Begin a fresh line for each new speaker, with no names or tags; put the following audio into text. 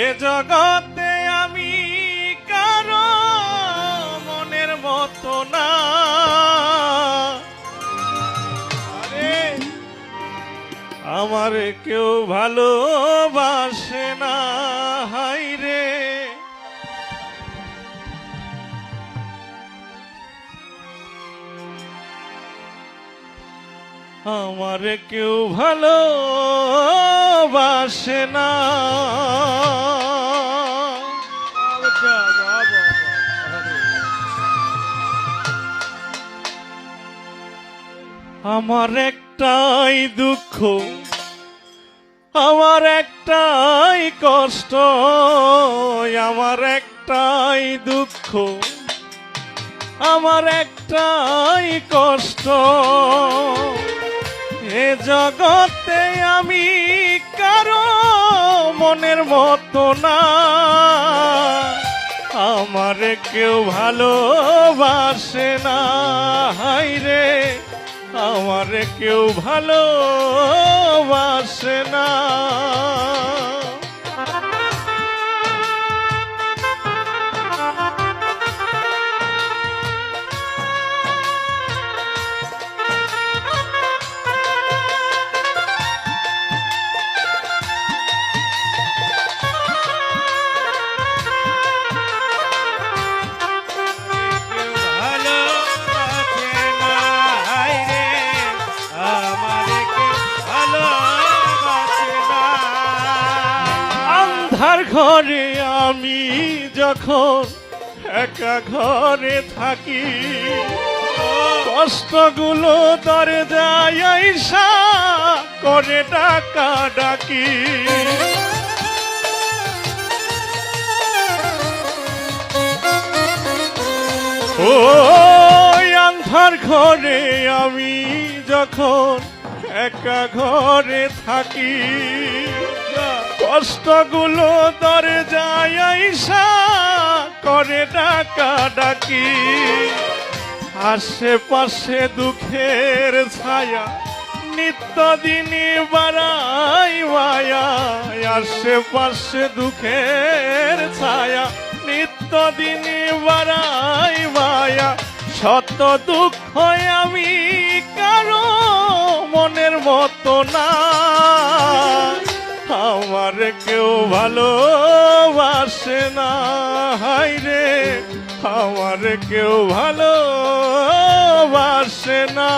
এ জগতে আমি কারও মনের মতো না। আমার কেউ ভালোবাসে না, হাই রে। আমার কেউ ভালোবাসে না। আমার একটাই দুঃখ, আমার একটাই কষ্ট, আমার একটাই দুঃখ, আমার একটাই কষ্ট। এ জগতে মতো না আমারে কেউ ভালোবাসে না হাই রে। আমার কেউ ভালোবাসে না। ঘরে আমি যখন একা ঘরে থাকি, কষ্টগুলো দরে আইসা করে ডাকা ডাকি। ও আন্ধার ঘরে আমি যখন একা ঘরে থাকি। কষ্টগুলো দরে যায় আইসা করে ডাকা ডাকি আশেপাশে দুঃখের ছায়া, নিত্যদিনই বাড়াই মায়া আশেপাশে দুঃখের ছায়া, নিত্যদিনই বাড়াই মায়া শত দুঃখ আমি মতো না। আমার কেউ ভালোবাসে না হাই রে। আমার কেউ ভালোবাসে না।